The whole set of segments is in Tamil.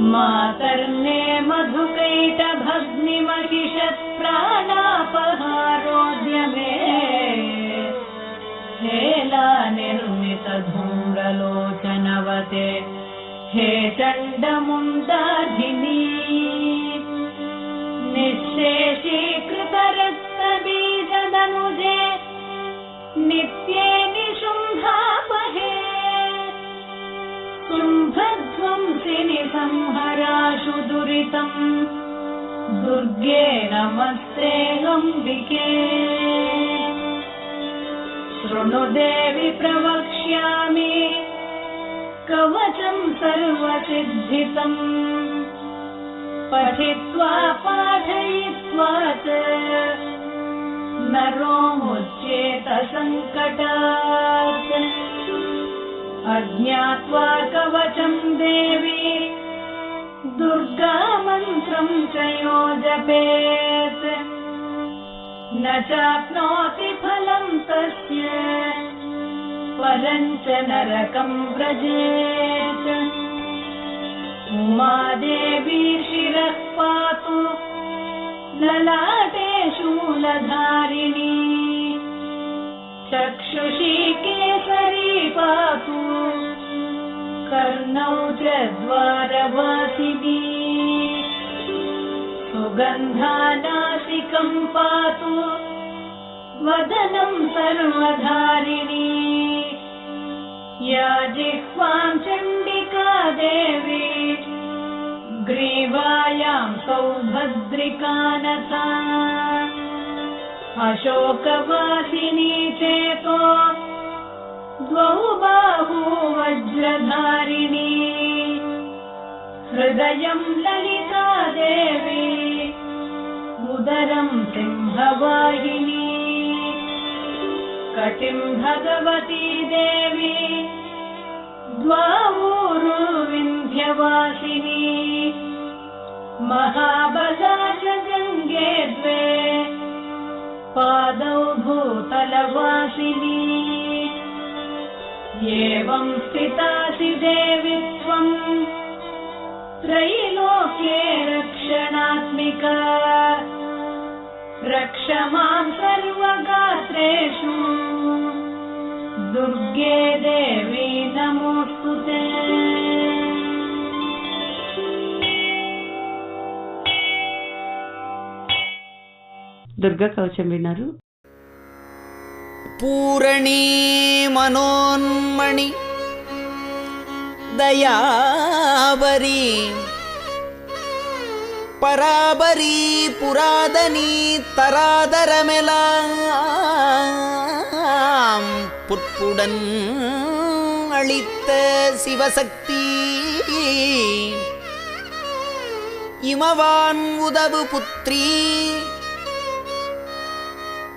मातर्ने मधुकैटभग्निमहिषत्प्राणापहारोद्यमे हेला निर्मितधूम्रलोचनवते। हे चण्डमुण्डाधिनी। निःशेषीकृतरक्तबीजदनुजे नित्ये निशुम्भापहे। शुम्भध्वंसिनि संहराशु दुरितम् दुर्गे नमस्ते अम्बिके शृणु देवि प्रवक्ष्यामि। कवचम् सर्वसिद्धितम् पठित्वा पाठयित्वा च नरो मुच्येत सङ्कटात् अज्ञात्वा कवचम् देवी दुर्गा मन्त्रम् च यो जपेत् न चाप्नोति फलम् तस्य परम् च नरकम् व्रजेत्। उमादेवी शिरः पातु ललाटे शूलधारिणी चक्षुषी केसरी पातु कर्णौ च द्वारवासिनी। सुगन्धानासिकम् पातु वदनम् सर्वधारिणी। या जिह्वाम् चण्डिका देवी ग्रीवायाम् सौभद्रिकानथा अशोकवासिनी चेतो द्वौ बाहू वज्रधारिणी। हृदयम् ललिता देवी उदरम् सिंहवाहिनी। कटिम् भगवती देवी द्वावूरु विन्ध्यवासिनी महाबला च गङ्गे द्वे पादौ भूतलवासिनी। एवं स्थितासि देवि त्वम् त्रैलोक्ये रक्षणात्मिका। रक्ष मां सर्वगात्रेषु। दुर्गे देवी नमोऽस्तु ते దుర్గా కవచం విన్నారు பூரணி மனோன்மணி தயாபரி பராபரி புராதனி தராதரமெலாம் புற்புடன் அளித்த சிவசக்தி இமவான் உதவு புத்ரி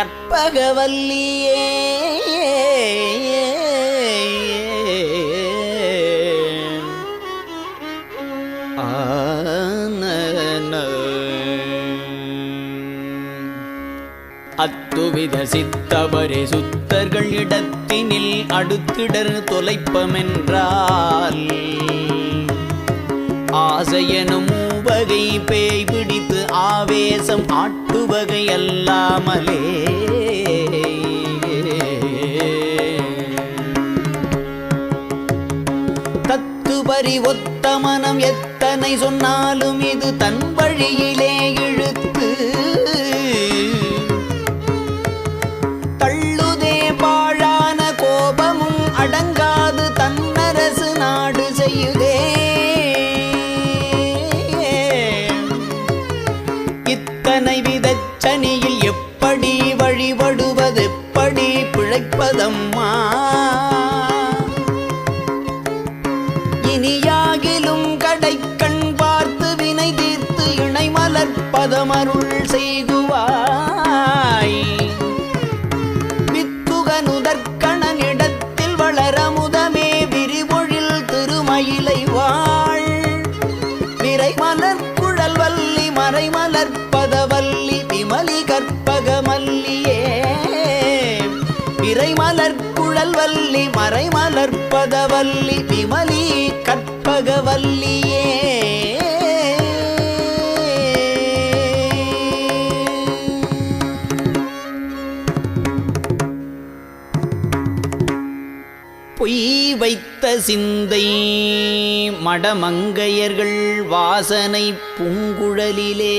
கற்பகவல்லியே அத்துவித சித்தபரி சுத்தர்கள் இடத்தினில் அடுத்திடர் தொலைப்பமென்றால் ஆசையனும் வகை பேய்வு ஆவேசம் ஆட்டுவகை அல்லாமலே தத்துபரி ஒத்த மனம் எத்தனை சொன்னாலும் இது தன் வழியில் பிழைப்பதம்மா விரைமலர் குழல் வல்லி மறைமலர் பதவல்லி விமலி கற்பகவல்லியே. பொய் வைத்த சிந்தை மடமங்கையர்கள் வாசனை பூங்குழலிலே.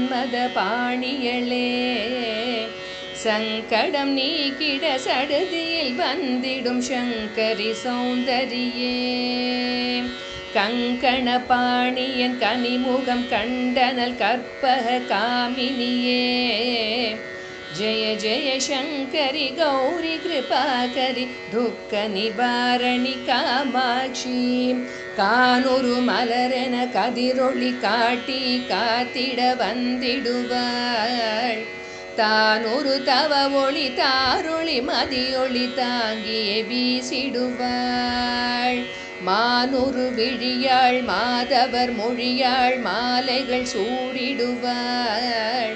சூலினி பாணியளே சங்கடம் நீக்கிட சடுதியில் வந்திடும் சங்கரி சௌந்தரியே. கங்கண பாணியன் கனிமுகம் கண்டனல் கற்பக காமினியே. जय जय शङ्करि गौरि कृपाकरि दुःख निवारणि कामाक्षी கானொரு மலரென கதிரொளி காட்டி காத்திட வந்திடுவாள் தானொரு தவ ஒளி தாரொளி மதியொளி தாங்கியே வீசிடுவாள் மானொரு விழியாள் மாதவர் மொழியாள் மாலைகள் சூடிடுவாள்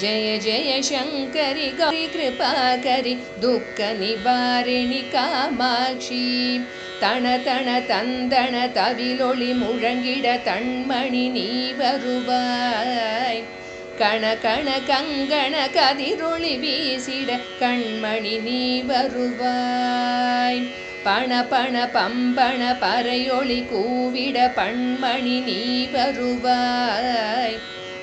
ஜெய ஜெய சங்கரி கௌரி கிருபாகரி துக்க நிவாரிணி காமாட்சி. தண தன தந்தன தவிலொளி முழங்கிட தண்மணி நீ வருவாய். கண கண கங்கண கதிரொளி வீசிட கண்மணி நீ வருவாய். பண பண பம்பண பறையொளி கூவிட பண்மணி நீ வருவாய்.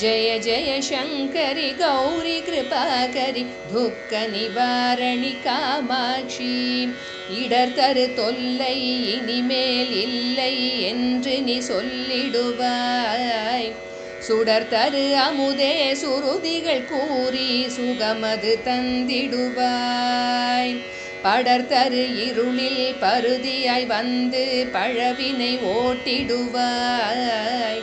ஜெய ஜெய சங்கரி கௌரி கிருபாகரி துக்க நிவாரணி காமாட்சி இடர் தரு தொல்லை இனிமேல் இல்லை என்று நீ சொல்லிடுவாய்। சுடர் தரு அமுதே சுருதிகள் கூறி சுகமது தந்திடுவாய்। படர் தரு இருளில் பருதியாய் வந்து பழவினை ஓட்டிடுவாய்।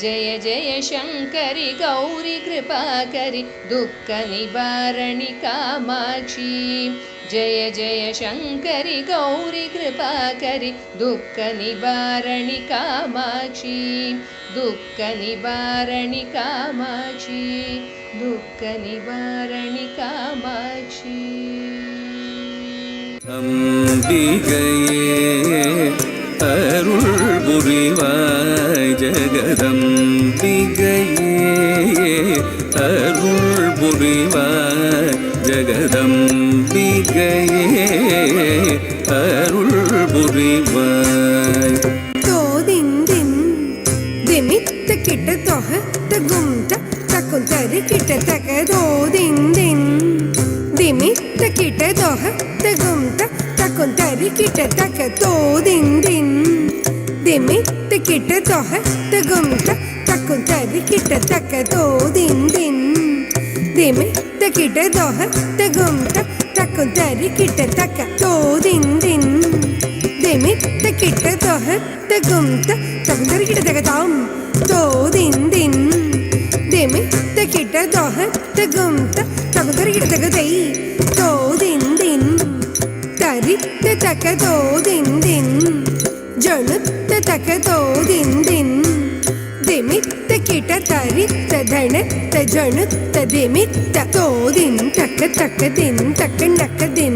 जय जय शङ्करि गौरि कृपाकरि दुःखनिवारणि निबारणी जय जय शङ्करि गौरि कृपाकरि दुःखनिवारणि दुःख दुःखनिवारणि कमाुख दुःखनिवारणि कामाुखनिबारी कमा அருள் புரிவாய் ஜெகதம்பிகையே அருள் புரிவாய் ஜெகதம்பிகையே அருள் புரிவாய். தோதிந்தின் திமித்த கிட்ட தொக தகும் தக்கும் தரு கிட்ட தக தக்கும் தரு கிட்ட தக தோதிந்தின் திமித்த கிட்ட தொக தகும் தக்கும் தரு கிட்ட தக்க தோதிந்தின் திமித்த கிட்ட தொக தகும் தக்கும் தரு கிட்ட தக்க தோதிந்தின் திமித்த கிட்ட தொக தகும் தகுந்தரி கிட்ட தகதாம் தோதிந்தின் திமித்த கிட்ட தொக தகும் தகுந்தரி கிட்ட தகதை தோதிந்தின் തകതോതിന്തിൻ ജണുത്ത തകതോതിന്തിൻ ദിമിത്ത കിട തരിത്ത ധണത്ത ജണുത്ത ദിമിത്ത തോതിൻ. തക്ക തക്കതിൻ തക്കണ്ടക്കതിൻ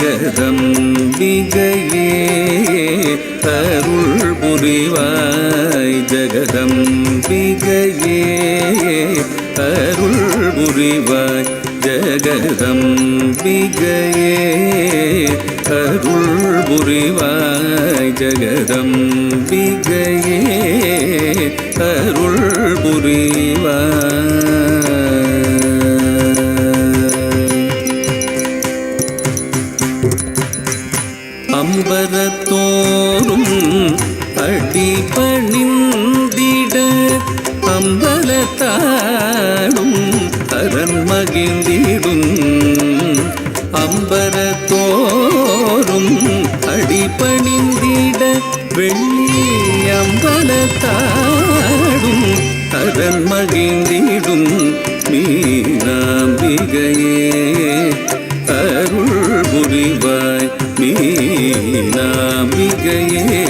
ஜெகதம்பிகையே அருள் புரிவாய் ஜெகதம்பிகையே அருள் புரிவாய் ஜெகதம்பிகையே அருள் புரிவாய் ஜெகதம்பிகையே அருள் புரிவாய். அரண் மகிழ்ந்திடும் மீனாம்பிகையே. அருள் புரிவாய் மீனாம்பிகையே.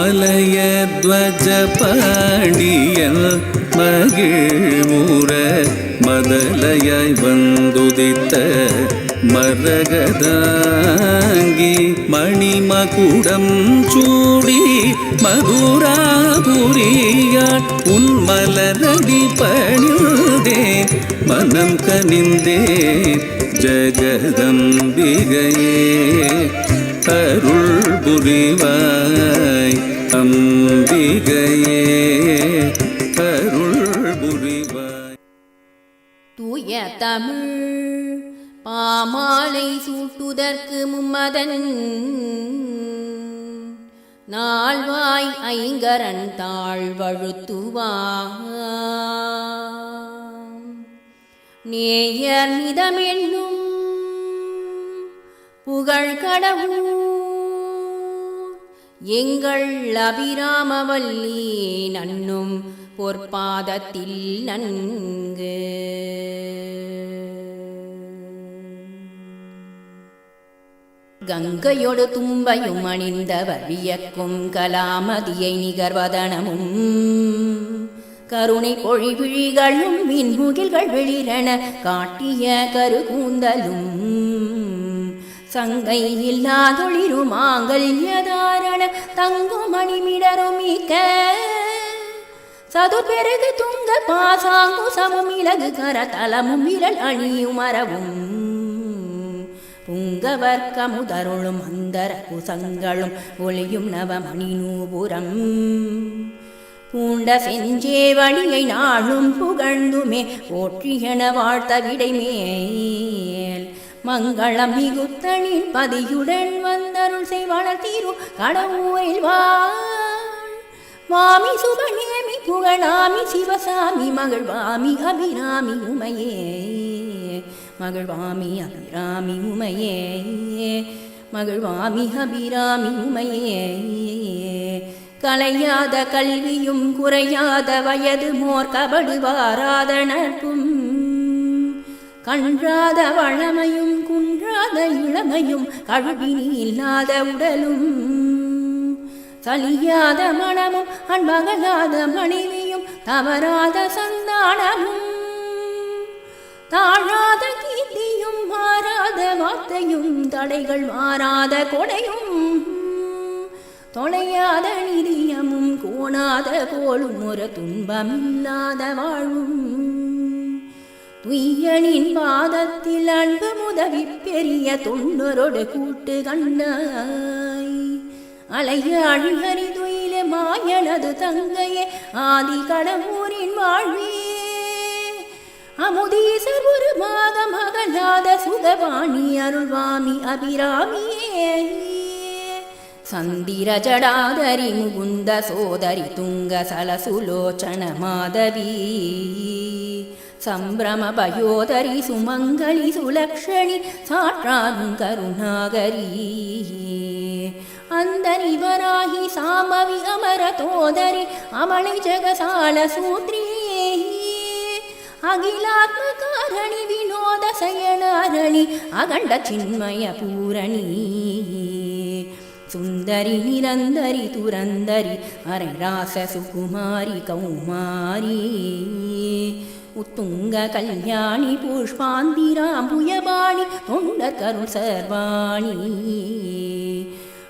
மலையத்வஜ பாண்டியல் மகிழ்முற மதலையாய் வந்துதித்த மரகதாங்கி மணிமகுடம் சூடி மதுராபுரியாள் உன்மலரடி பணிந்தே மனம் கனிந்தே ஜகதம்பிகையே. அருள் புரிவாய் அம்பிகையே அருள் புரிவாய். தூய தமிழ் பாமாலை சூட்டுதற்கு மும்மதன் நாள்வாய் ஐங்கரன் தாழ்வழுத்துவாம் நேயர் மிதமென்னும் புகழ் கடவுள். எங்கள் அபிராமவல்லி நன்னும் பொற்பாதத்தில் நன்கு. கங்கையொடு தும்பையும் அணிந்தவர் வியக்கும் கலாமதியை நிகர்வதனமும். கருணை பொழிவிழிகளும் மின்முகில்கள் வெளிரன காட்டிய கருகூந்தலும். சங்கை இல்லாதொளிரும் மாங்கல்யதாரண தங்கும் மணிமிடரும் மிக்க. சதுர்பெருகு துங்க பாசாங்கு சமம் இலகு கர தலமும் விரல் அணியும் மரவும் புங்கவர்க்க முதருளும் அந்தர குசங்களும் ஒளியும் நவமணி நூபுரம் பூண்ட செஞ்சேவடியை நாளும் புகழ்ந்துமே போற்றியன வாழ்த்த விடைமேல் மங்களம் மிகுத்தனின் பதியுடன் வந்தருள் செய்வாளர் தீரு கடவுரில் வாமி சுபநேமி புகழாமி சிவசாமி மகள் வாமி அபிராமி உமையே. மகள் வாமி அபிராமி உமையே. மகள் வாமி அபிராமி உமையே. கலையாத கல்வியும் குறையாத வயது மோர் கபடு வாராத நட்பும் கன்றாத வளமையும் குன்றாத இளமையும் கழுவினி இல்லாத உடலும். சலியாத மனமும் அன்பகலாத மனைவியும் தவறாத சந்தானமும். தாழாத கீர்த்தியும் மாறாத வார்த்தையும் தடைகள் மாறாத கொடையும். தொலையாத நிதியமும் கோணாத போலும் ஒரு துன்பம் இல்லாத வாழும். துய்யனின் பாதத்தில் அன்பு முதவி பெரிய தொண்டரோடு கூட்டு கண்ணாய். அலைய அழிகரி துயில மாயனது தங்கையே ஆதி கடவுரின் வாழ்வே அமுதீசர் ஒரு மாத அகலாத சுதவாணி அருள்வாமி அபிராமியே. சந்திர ஜடாதரி முகுந்த சோதரி துங்க சலசுலோச்சன மாதவி. सम्भ्रमपयोदरि सुमङ्गलि सुलक्षणि साट्राङ्गनागरीः अन्दरि वराहि साम्भवि अमरतोदरि अमलि जगसा अखिलात्मकारणि विनोदशयनणि अखण्डचिन्मय पूरणीः सुन्दरि निरन्दरि तुरन्दरि अरि कौमारी உத்துங்க கல்யாணி புஷ்பாந்திராம்புயபாணி தொண்டர் கருள் சர்வாணி.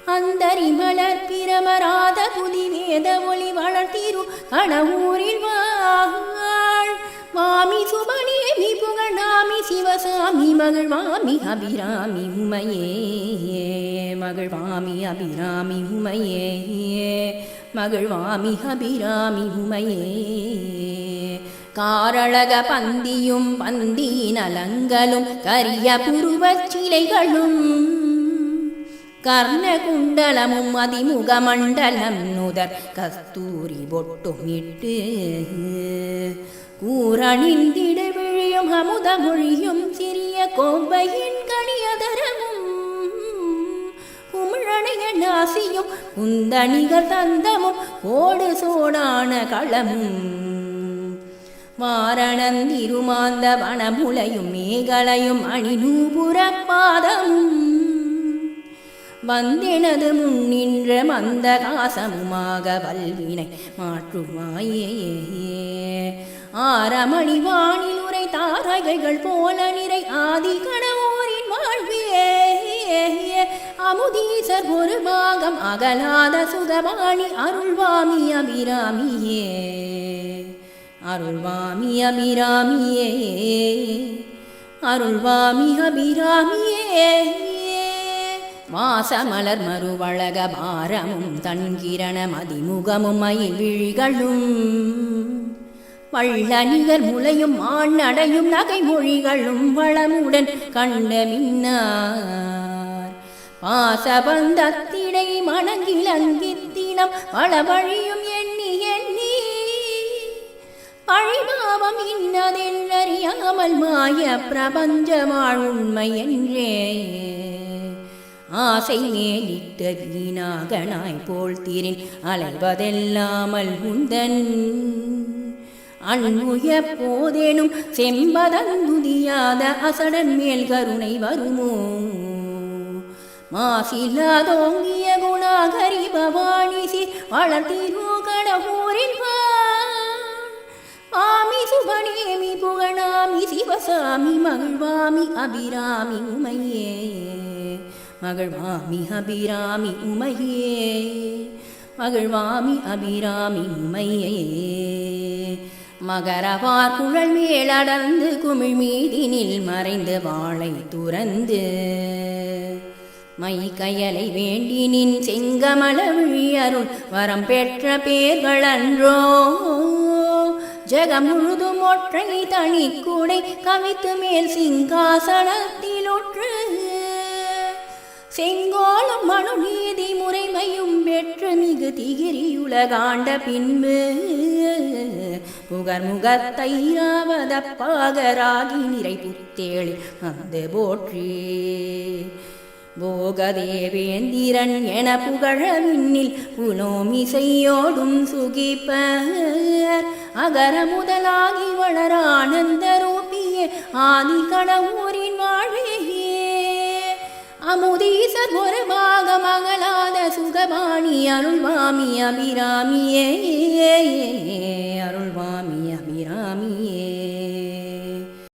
அந்தரி மலர் பிரமராத புதி வேத ஒளி வளர்த்திரு கணவூரில் வாழ் மாமி சுபநேமி புகழாமி சிவசாமி மகள் மகிழ்வாமி அபிராமி உமையே. மகள் மகிழ்வாமி அபிராமி உமையே. மகள் மகிழ்வாமி அபிராமி உமையே. காரழக பந்தியும் பந்தியின் அலங்கலும் கரிய புருவச் சிலைகளும். கர்ணகுண்டலமும் அதிமுகமண்டலம் நுதர் கஸ்தூரி பொட்டுமிட்டு. கூரணிந்திட விழியும் அமுத மொழியும் சிறிய கோப்பையின் கணியதரமும். குமிழனைய நாசியும் குந்தணிகர் தந்தமும் ஓடு சோடான களமும். வாரணந்திருமாந்த வனமுலையும் மேகலையும் அணிநூபுரப்பாதமும் வந்தெனது முன்னின்ற மந்த காசமுமாக வல்வினை மாற்றுமாயே. ஆரமணி வானில் உரை தாரகைகள் போல நிறை ஆதி கணவோரின் வாழ்வியே அமுதீசர் ஒரு பாகம் அகலாத சுகவாணி அருள்வாமி அபிராமியே. அருள்வாமி அபிராமியே அருள்வாமி அபிராமியே வாசமலர் மறுவழக பாரமும் தன்கிரண மதிமுகமும் மயில் விழிகளும் வள்ள நிகர் முளையும் மானடையும் நகை மொழிகளும் வளமுடன் கண்ட மின்னார். பாசபந்தத்திடை மணங்கிலங்கித்தினம் வளவழியும் வழியும் எண்ணி அழிபாவம் இன்னதென்றறியாமல் மாய பிரபஞ்ச வாழ்வுண்மை என்றே ஆசை மேலிட்ட வீணாகனாய் போல் தீரின் அலைவதெல்லாமல் உந்தன் அன்புய போதேனும் செம்பதந்துதியாத அசடன் மேல் கருணை வருமோ மாசில்லாதோங்கிய குணாகரி பவானிசி சிர் வளர்த்திரோ கடவுரின் ஆமி சுபனேமி புகழாமி சிவசாமி மகிழ்வாமி அபிராமி உமையே. மகிழ்வாமி அபிராமி உமையே. மகிழ்வாமி அபிராமி உமையே. மகரவார் குழல் மேலடர்ந்து குமிழ் மீதினில் மறைந்து வாளை துறந்து மை கயலை வேண்டினின் செங்கமல விழியருள் வரம் பெற்ற பேர்கள் அன்றோ ஜெகம் முழுதும் ஒற்றை தனி கூடை கவித்து மேல் சிங்காசனத்தில் ஒற்று மனு நீதி முறைமையும் பெற்று மிகு திகிரியுலகாண்ட பின்பு புகர் முகத்தைராவத பாகராகி நிறை புத்தேளி அந்த போற்றி. போகதேவேந்திரன் என புகழ விண்ணில் புலோமிசையோடும் சுகிப்பர். அகர முதலாகி வளர ஆனந்த ரூபியே ஆதி கடவுரின் வாழையே அமுதீசர் ஒரு பாகமகலாத சுகபாணி அருள்வாமி அபிராமியே. அருள்வாமி அபிராமியே.